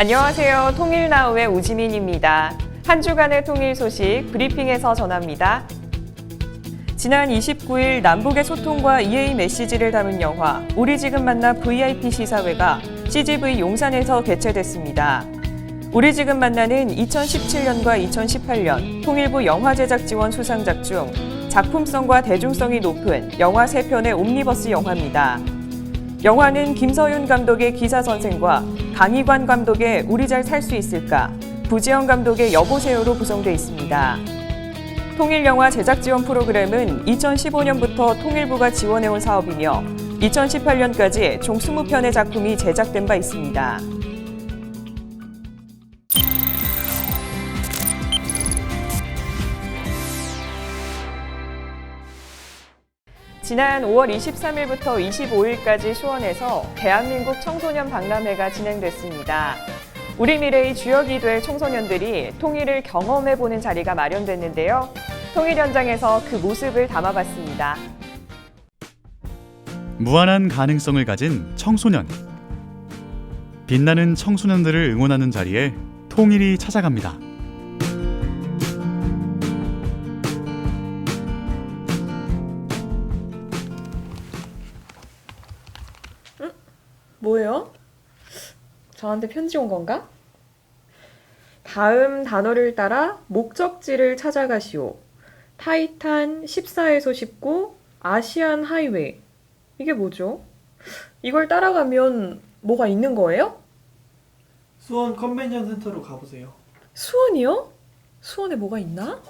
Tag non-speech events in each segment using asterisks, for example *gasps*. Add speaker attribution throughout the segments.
Speaker 1: 안녕하세요. 통일나우의 우지민입니다. 한 주간의 통일 소식 브리핑에서 전합니다. 지난 29일 남북의 소통과 EA 메시지를 담은 영화 우리 지금 만나 VIP 시사회가 CGV 용산에서 개최됐습니다. 우리 지금 만나는 2017년과 2018년 통일부 영화 제작 지원 수상작 중 작품성과 대중성이 높은 영화 세편의 옴니버스 영화입니다. 영화는 김서윤 감독의 기사 선생과 강희관 감독의 우리 잘 살 수 있을까, 부지영 감독의 여보세요로 구성되어 있습니다. 통일영화 제작 지원 프로그램은 2015년부터 통일부가 지원해온 사업이며 2018년까지 총 20편의 작품이 제작된 바 있습니다. 지난 5월 23일부터 25일까지 수원에서 대한민국 청소년 박람회가 진행됐습니다. 우리 미래의 주역이 될 청소년들이 통일을 경험해보는 자리가 마련됐는데요. 통일 현장에서 그 모습을 담아봤습니다.
Speaker 2: 무한한 가능성을 가진 청소년. 빛나는 청소년들을 응원하는 자리에 통일이 찾아갑니다.
Speaker 1: 뭐예요? 저한테 편지 온 건가? 다음 단어를 따라 목적지를 찾아가시오. 타이탄 14에서 19 아시안 하이웨이. 이게 뭐죠? 이걸 따라가면 뭐가 있는 거예요?
Speaker 3: 수원 컨벤션 센터로 가보세요.
Speaker 1: 수원이요? 수원에 뭐가 있나?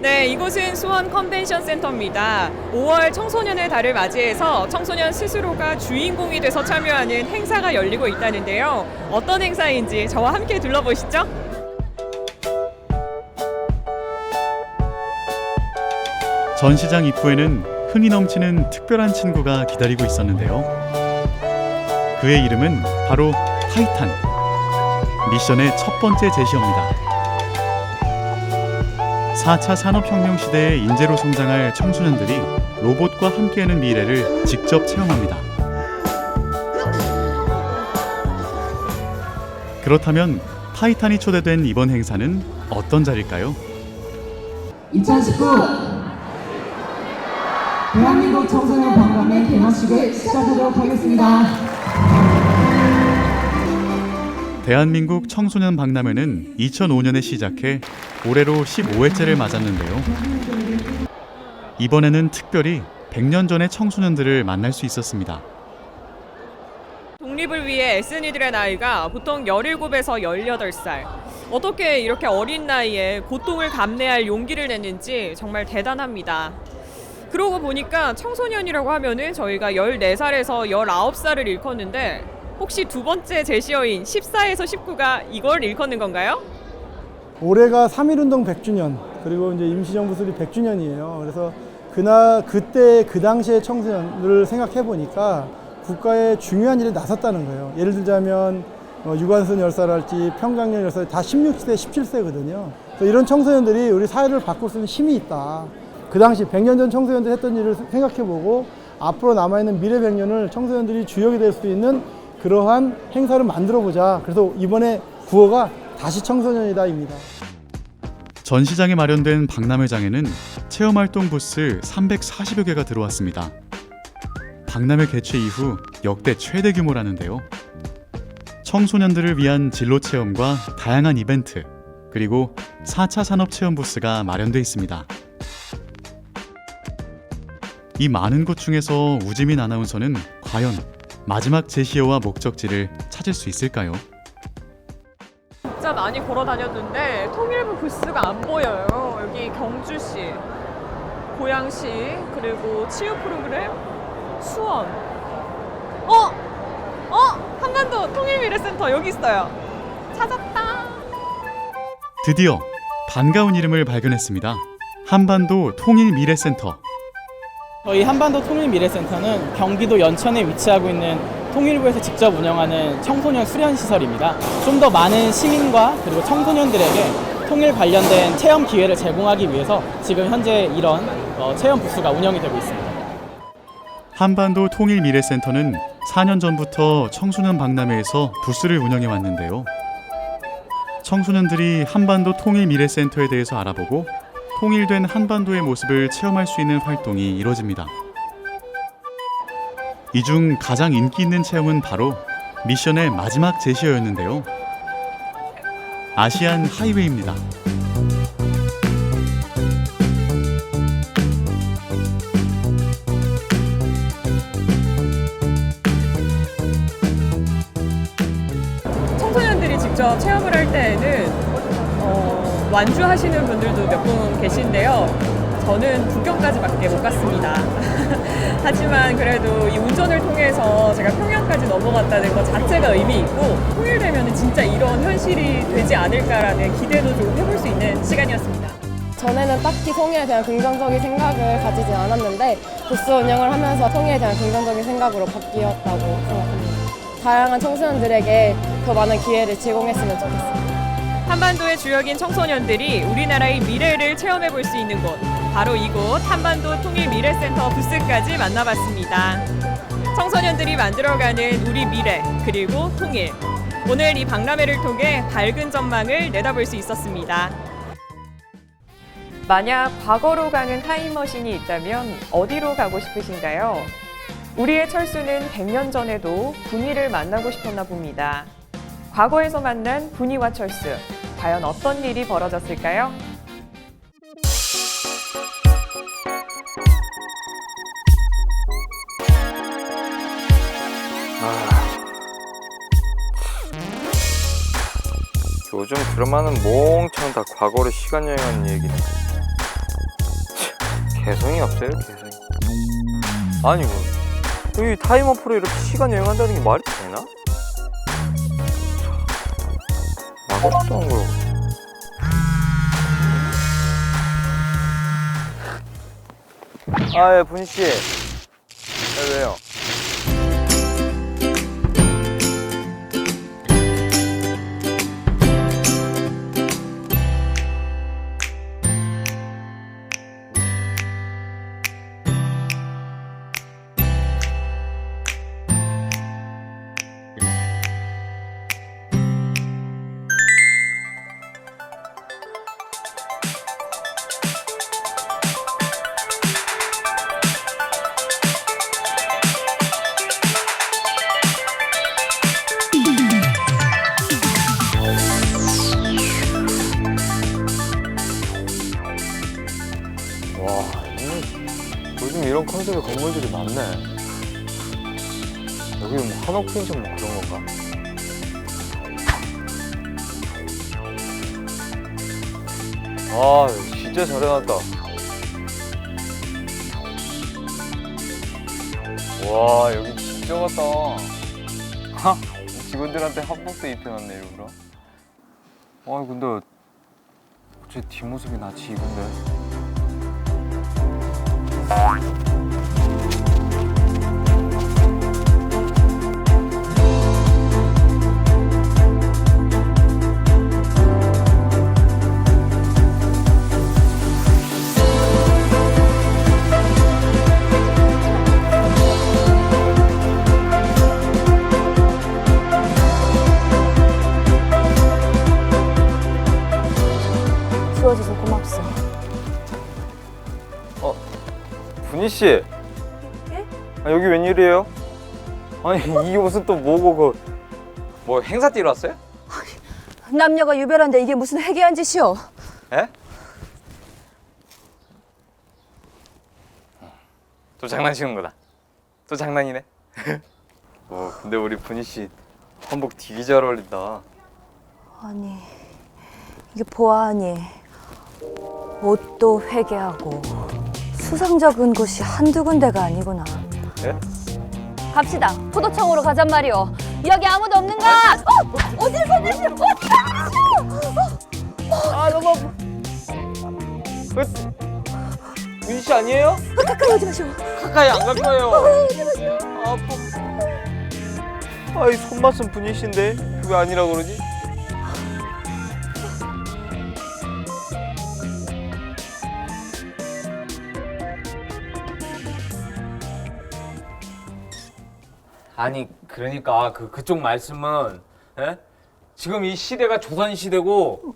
Speaker 1: 네, 이곳은 수원 컨벤션 센터입니다. 5월 청소년의 달을 맞이해서 청소년 스스로가 주인공이 돼서 참여하는 행사가 열리고 있다는데요. 어떤 행사인지 저와 함께 둘러보시죠.
Speaker 2: 전시장 입구에는 흥이 넘치는 특별한 친구가 기다리고 있었는데요. 그의 이름은 바로 타이탄. 미션의 첫 번째 제시어입니다. 4차 산업혁명 시대의 인재로 성장할 청소년들이 로봇과 함께하는 미래를 직접 체험합니다. 그렇다면 타이탄이 초대된 이번 행사는 어떤 자리일까요?
Speaker 4: 2019 대한민국 청소년 박람회 개막식을 시작하도록 하겠습니다.
Speaker 2: 대한민국 청소년 박람회는 2005년에 시작해 올해로 15회째를 맞았는데요. 이번에는 특별히 100년 전의 청소년들을 만날 수 있었습니다.
Speaker 1: 독립을 위해 애쓴 이들의 나이가 보통 17에서 18살. 어떻게 이렇게 어린 나이에 고통을 감내할 용기를 냈는지 정말 대단합니다. 그러고 보니까 청소년이라고 하면은 저희가 14살에서 19살을 일컫는데 혹시 두 번째 제시어인 14에서 19가 이걸 일컫는 건가요?
Speaker 5: 올해가 3.1운동 100주년 그리고 이제 임시정부 수립 100주년이에요. 그래서 그날 그때 그 당시의 청소년을 생각해 보니까 국가의 중요한 일에 나섰다는 거예요. 예를 들자면 어, 유관순 열사랄지 평강년 열사 다 16세, 17세거든요. 그래서 이런 청소년들이 우리 사회를 바꿀 수 있는 힘이 있다. 그 당시 100년 전 청소년들 했던 일을 생각해 보고 앞으로 남아있는 미래 100년을 청소년들이 주역이 될 수 있는 그러한 행사를 만들어 보자. 그래서 이번에 구호가 다시 청소년이다입니다.
Speaker 2: 전시장에 마련된 박람회장에는 체험활동 부스 340여 개가 들어왔습니다. 박람회 개최 이후 역대 최대 규모라는데요. 청소년들을 위한 진로 체험과 다양한 이벤트, 그리고 4차 산업 체험 부스가 마련돼 있습니다. 이 많은 곳 중에서 우지민 아나운서는 과연 마지막 제시어와 목적지를 찾을 수 있을까요?
Speaker 1: 진짜 많이 걸어 다녔는데 통일부 부스가 안 보여요. 여기 경주시, 고양시, 그리고 치유 프로그램, 수원. 어? 어? 한반도 통일미래센터 여기 있어요. 찾았다.
Speaker 2: 드디어 반가운 이름을 발견했습니다. 한반도 통일미래센터.
Speaker 6: 저희 한반도 통일미래센터는 경기도 연천에 위치하고 있는 통일부에서 직접 운영하는 청소년 수련 시설입니다. 좀 더 많은 시민과 그리고 청소년들에게 통일 관련된 체험 기회를 제공하기 위해서 지금 현재 이런 어, 체험 부스가 운영이 되고 있습니다.
Speaker 2: 한반도 통일미래센터는 4년 전부터 청소년 박람회에서 부스를 운영해 왔는데요. 청소년들이 한반도 통일미래센터에 대해서 알아보고 통일된 한반도의 모습을 체험할 수 있는 활동이 이뤄집니다. 이 중 가장 인기 있는 체험은 바로 미션의 마지막 제시어였는데요. 아시안 하이웨이입니다.
Speaker 1: 완주하시는 분들도 몇 분 계신데요. 저는 북경까지밖에 못 갔습니다. *laughs* 하지만 그래도 이 운전을 통해서 제가 평양까지 넘어갔다는 것 자체가 의미 있고 통일되면 진짜 이런 현실이 되지 않을까라는 기대도 좀 해볼 수 있는 시간이었습니다.
Speaker 7: 전에는 딱히 통일에 대한 긍정적인 생각을 가지진 않았는데 부스 운영을 하면서 통일에 대한 긍정적인 생각으로 바뀌었다고 생각합니다. 다양한 청소년들에게 더 많은 기회를 제공했으면 좋겠습니다.
Speaker 1: 한반도의 주역인 청소년들이 우리나라의 미래를 체험해 볼 수 있는 곳 바로 이곳 한반도 통일 미래센터 부스까지 만나봤습니다. 청소년들이 만들어가는 우리 미래 그리고 통일 오늘 이 박람회를 통해 밝은 전망을 내다볼 수 있었습니다. 만약 과거로 가는 타임머신이 있다면 어디로 가고 싶으신가요? 우리의 철수는 100년 전에도 분이를 만나고 싶었나 봅니다. 과거에서 만난 분이와 철수, 과연 어떤 일이 벌어졌을까요?
Speaker 8: 요즘 드라마는 몽창 다 과거로 시간 여행하는 얘기네. 참, 개성이 없어요, 개성이. 아니 뭐, 이 타임 어프로 이렇게 시간 여행한다는 게 말이 되나? 맛없도 안 그러고. 아, 예, 분희 씨. 컨셉의 건물들이 많네. 여기 뭐 한옥 펜션 뭐 그런 건가? 아, 진짜 잘 해놨다. 와, 여기 진짜 같다. 하, 직원들한테 한복도 입혀놨네, 일부러. 아, 근데 제 뒷모습이 낯이 익은데?
Speaker 7: 주어줘서 고맙소.
Speaker 8: 분희 씨. 예? 아, 여기 웬일이에요? 아니 이 옷은 또 뭐고 그 뭐 행사 뛰러 왔어요?
Speaker 9: 남녀가 유별한데 이게 무슨 회개한 짓이오?
Speaker 8: 예? 또 장난치는 거다. 또 장난이네. *laughs* 어 근데 우리 분희 씨 한복 되게 잘 어울린다.
Speaker 9: 아니 이게 보아하니 옷도 회개하고 수상적인 곳이 한두 군데가 아니구나.
Speaker 8: 예?
Speaker 9: 갑시다. 포도청으로 가잔 말이오. 여기 아무도 없는가? 어? 어딜 건너시? 어디
Speaker 8: 아 너무 그 분희 씨 아니에요?
Speaker 9: 가까이 오지 마시오.
Speaker 8: 가까이 안갈 거예요. 아파. 아이 손맛은 씨인데 왜 아니라 그러지? 아니 그러니까 그 그쪽 말씀은 예? 지금 이 시대가 조선 시대고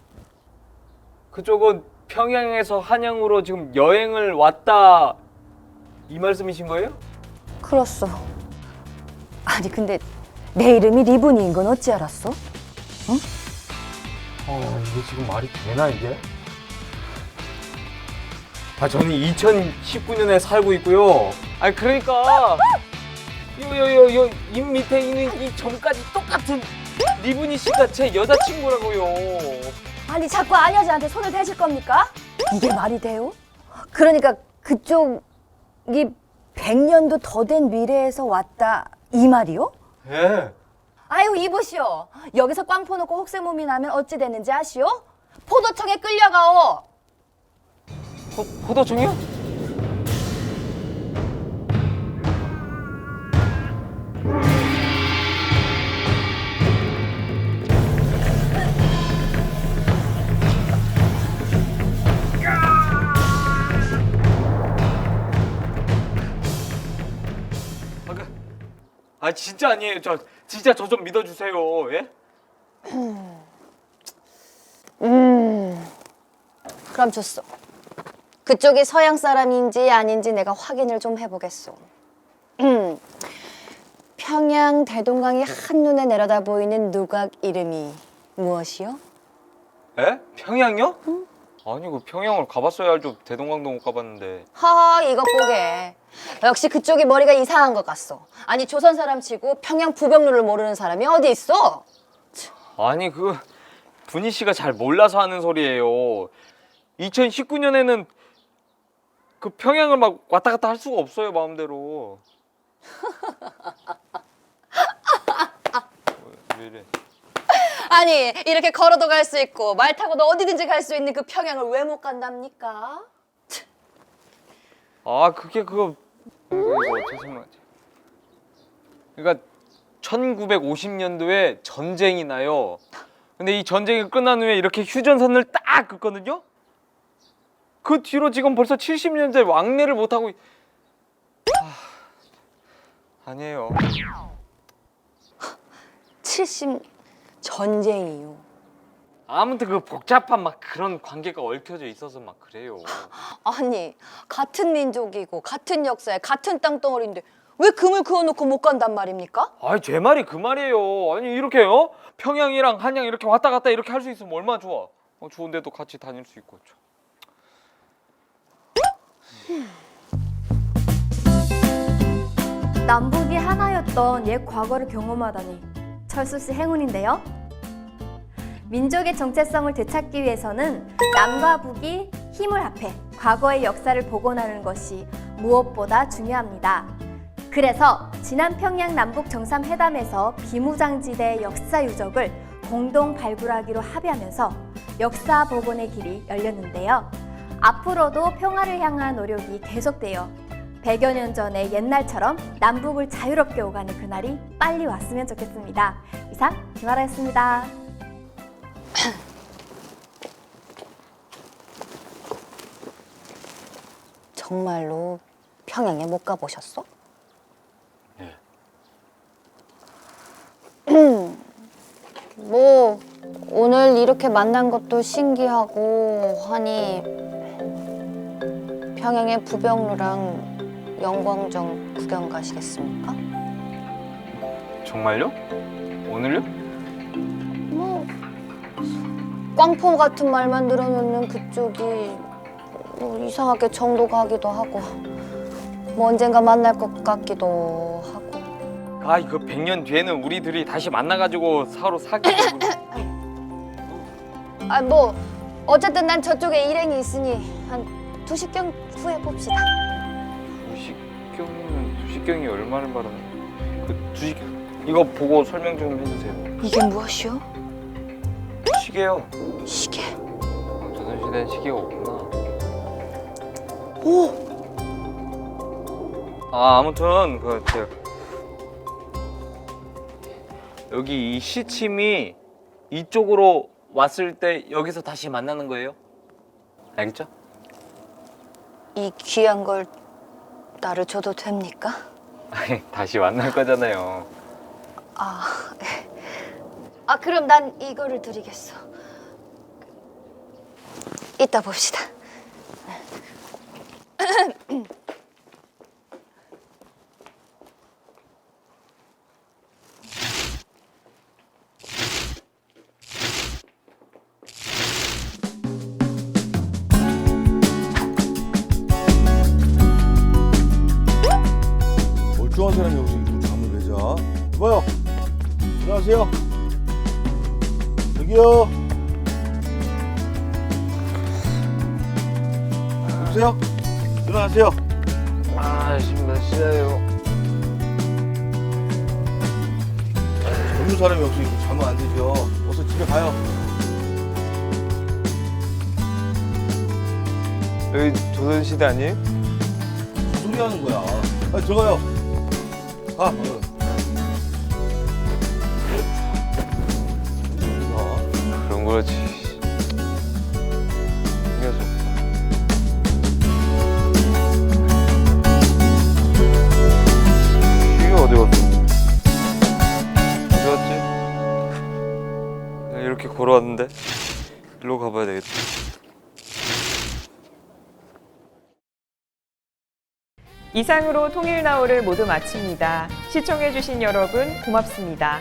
Speaker 8: 그쪽은 평양에서 한양으로 지금 여행을 왔다 이 말씀이신 거예요?
Speaker 9: 그렇소. 아니 근데 내 이름이 리분이인 건 어찌 알았어?
Speaker 8: 어 이게 지금 말이 되나 이게? 아 저는 2019년에 살고 있고요. 아 그러니까 요요요 요 입 밑에 있는 이 점까지 똑같은 리브니 씨가 제 여자친구라고요.
Speaker 9: 아니 자꾸 아녀지한테 손을 대실 겁니까? 이게 말이 돼요? 그러니까 그쪽이 100년도 더 된 미래에서 왔다 이 말이요?
Speaker 8: 예.
Speaker 9: 아유 이보시오 여기서 꽝 퍼놓고 혹세무미 나면 어찌 되는지 아시오? 포도청에 끌려가오
Speaker 8: 포, 포도청이요? 아 진짜 아니에요. 저 진짜 저 좀 믿어주세요. 예?
Speaker 9: 음 그럼 좋소 그쪽이 서양 사람인지 아닌지 내가 확인을 좀 해보겠소 음 평양 대동강이 한눈에 내려다 보이는 누각 이름이 무엇이요?
Speaker 8: 에? 평양요? 아니 그 평양을 가봤어야 알죠. 대동강도 못 가봤는데.
Speaker 9: 하하 이것 보게 역시 그쪽이 머리가 이상한 것 같소 아니 조선 사람 치고 평양 부병루를 모르는 사람이 어디 있어?
Speaker 8: 아니 그 분희 씨가 잘 몰라서 하는 소리예요. 2019년에는 그 평양을 막 왔다 갔다 할 수가 없어요 마음대로. *laughs* 왜, 왜 이래?
Speaker 9: 아니 이렇게 걸어도 갈 수 있고 말 타고도 어디든지 갈 수 있는 그 평양을 왜 못 간답니까?
Speaker 8: 아 그게 그거 이거 죄송해요. 그러니까 1950년도에 전쟁이 나요. 근데 이 전쟁이 끝난 후에 이렇게 휴전선을 딱 긋거든요. 그 뒤로 지금 벌써 70년째 왕래를 못 하고. 있- 아, 아니에요.
Speaker 9: 70 전쟁이요.
Speaker 8: 아무튼 그 복잡한 막 그런 관계가 얽혀져 있어서 막 그래요. *gasps*
Speaker 9: 아니 같은 민족이고 같은 역사에 같은 땅덩어리인데 왜 금을 그어놓고 못 간단 말입니까?
Speaker 8: 아니 제 말이 그 말이에요. 아니 이렇게 요? 평양이랑 한양 이렇게 왔다 갔다 이렇게 할 수 있으면 얼마나 좋아. 어, 좋은데도 같이 다닐 수 있고. 참.
Speaker 10: 남북이 하나였던 옛 과거를 경험하다니 철수 씨 행운인데요. 민족의 정체성을 되찾기 위해서는 남과 북이 힘을 합해 과거의 역사를 복원하는 것이 무엇보다 중요합니다. 그래서 지난 평양 남북 정상회담에서 비무장지대 역사 유적을 공동 발굴하기로 합의하면서 역사 복원의 길이 열렸는데요. 앞으로도 평화를 향한 노력이 계속되어 100여 년 전의 옛날처럼 남북을 자유롭게 오가는 그날이 빨리 왔으면 좋겠습니다. 이상 김아라였습니다. *coughs*
Speaker 9: 정말로 평양에 못 가보셨어?
Speaker 8: 네. *coughs*
Speaker 9: 뭐 오늘 이렇게 만난 것도 신기하고 하니 평양의 부병루랑 영광정 구경 가시겠습니까?
Speaker 8: 정말요? 오늘요?
Speaker 9: 뭐 꽝포 같은 말만 들어놓는 그쪽이 뭐 이상하게 정도 가기도 하고 뭐 언젠가 만날 것 같기도 하고
Speaker 8: 아 이거 100년 뒤에는 우리 둘이 다시 만나가지고 서로 사귀고 *coughs*
Speaker 9: 아 뭐 어쨌든 난 저쪽에 일행이 있으니 한 두시경 후에 봅시다
Speaker 8: 두식경이면 두식경이 얼마를 말하는 그 두식 이거 보고 설명 좀 해주세요.
Speaker 9: 이게 무엇이오?
Speaker 8: 시계요.
Speaker 9: 시계
Speaker 8: 어, 조선시대엔 시계가 없구나.
Speaker 9: 오!
Speaker 8: 아 아무튼 그 제가 여기 이 시침이 이쪽으로 왔을 때 여기서 다시 만나는 거예요? 알겠죠?
Speaker 9: 이 귀한 걸 나를 줘도 됩니까?
Speaker 8: 아니, 다시 만날 거잖아요.
Speaker 9: 아, 아 그럼 난 이거를 드리겠어. 이따 봅시다. *clears throat*
Speaker 11: 젊은 사람이 여기서 이렇게 자면 안 되죠. 어서 집에 가요.
Speaker 8: 여기 조선시대 아니에요?
Speaker 11: 무슨 소리 하는 거야? 빨리 들어가요. 가. 가.
Speaker 8: 그런 거지. 이렇게 걸어왔는데 일로 가봐야 되겠다.
Speaker 12: 이상으로 통일나우를 모두 마칩니다. 시청해주신 여러분 고맙습니다.